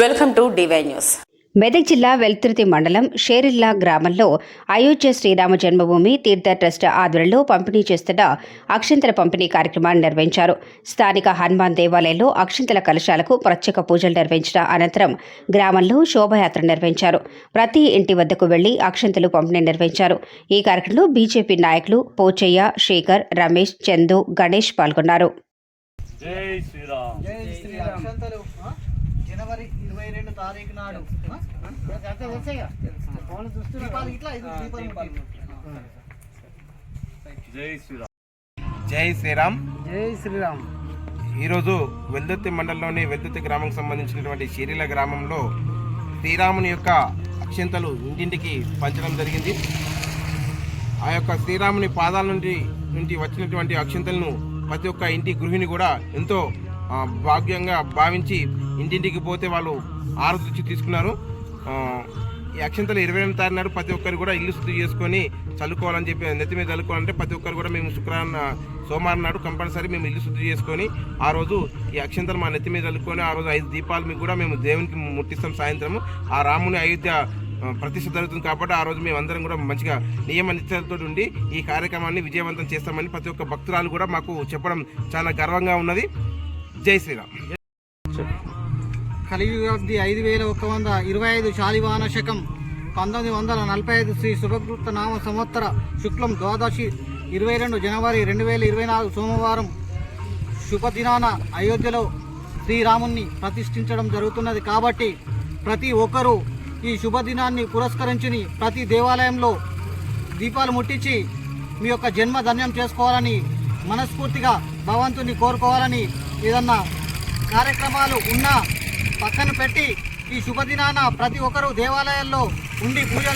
Welcome to DY news. Medak జిల్లా వెల్తుర్తి మండలం షేరిల్లా గ్రామంలో అయోధ్య శ్రీరామ జన్మభూమి తీర్థ ట్రస్ట్ ఆధ్వర్యంలో పంపిణీ చేస్తున్న అక్షంతల పంపిణీ కార్యక్రమాన్ని నిర్వహించారు. స్థానిక హనుమాన్ దేవాలయంలో అక్షంతల కలశాలకు ప్రత్యేక పూజలు నిర్వహించిన అనంతరం గ్రామంలో శోభయాత్ర నిర్వహించారు. ప్రతి ఇంటి వద్దకు వెళ్ళి అక్షంతలు పంపిణీ నిర్వహించారు. ఈ కార్యక్రమంలో బీజేపీ నాయకులు పోచయ్య శేఖర్ రమేష్ చందు గణేష్ పాల్గొన్నారు. జై శ్రీరామ్. జై శ్రీరామ్? జనవరి ఇరవై రెండు తారీఖు నాడు. జై శ్రీరామ్. జై శ్రీరామ్. జై శ్రీరామ్. ఈరోజు వెల్దుర్తి మండలంలోని వెల్దుర్తి గ్రామంకి సంబంధించినటువంటి షిరిల గ్రామంలో శ్రీరాముని యొక్క అక్షంతలు ఇంటింటికి పంచడం జరిగింది. ఆ యొక్క శ్రీరాముని పాదాల నుండి నుండి వచ్చినటువంటి అక్షంతలను ప్రతి ఒక్క ఇంటి గృహిణి కూడా ఎంతో భాగ్యంగా భావించి ఇంటింటికి పోతే వాళ్ళు ఆరోగ్య తీసుకున్నారు. ఈ అక్షంతలు ఇరవై ఎనిమిది తారీఖు నాడు ప్రతి ఒక్కరు కూడా ఇల్లు శుద్ధి చేసుకొని చల్లుకోవాలని చెప్పి నెత్తి మీద చల్లుకోవాలంటే ప్రతి ఒక్కరు కూడా మేము శుక్రవారం సోమవారం నాడు కంపల్సరీ మేము ఇల్లు శుద్ధి చేసుకొని ఆ రోజు ఈ అక్షంతలు మా నెత్తి మీద చల్లుకొని ఆ రోజు ఐదు దీపాలు మీకు కూడా మేము దేవునికి ముట్టిస్తాం సాయంత్రం ఆ రాముని అయోధ్య ప్రతిష్ట జరుగుతుంది కాబట్టి ఆ రోజు మేము అందరం కూడా మంచిగా నియమ నిశ్చయాలతో ఉండి ఈ కార్యక్రమాన్ని విజయవంతం చేస్తామని ప్రతి ఒక్క భక్తురాలు కూడా మాకు చెప్పడం చాలా గర్వంగా ఉన్నది. జై శ్రీరామ్. కలియుగాబ్ది ఐదు వేల ఒక వంద ఇరవై ఐదు శాలివాన శకం పంతొమ్మిది వందల నలభై ఐదు శ్రీ శుభకృత నామ సంవత్సర శుక్లం ద్వాదశి ఇరవై రెండు జనవరి రెండు వేల ఇరవై నాలుగు సోమవారం శుభదినాన అయోధ్యలో శ్రీరాముణ్ణి ప్రతిష్ఠించడం జరుగుతున్నది. కాబట్టి ప్రతి ఒక్కరూ ఈ శుభదినాన్ని పురస్కరించుని ప్రతి దేవాలయంలో దీపాలు ముట్టించి మీ యొక్క జన్మ ధన్యం చేసుకోవాలని మనస్ఫూర్తిగా భగవంతుని కోరుకోవాలని ఏదన్నా కార్యక్రమాలు ఉన్నా పక్కన పెట్టి ఈ శుభదినాన ప్రతి ఒక్కరూ దేవాలయాల్లో ఉండి పూజలు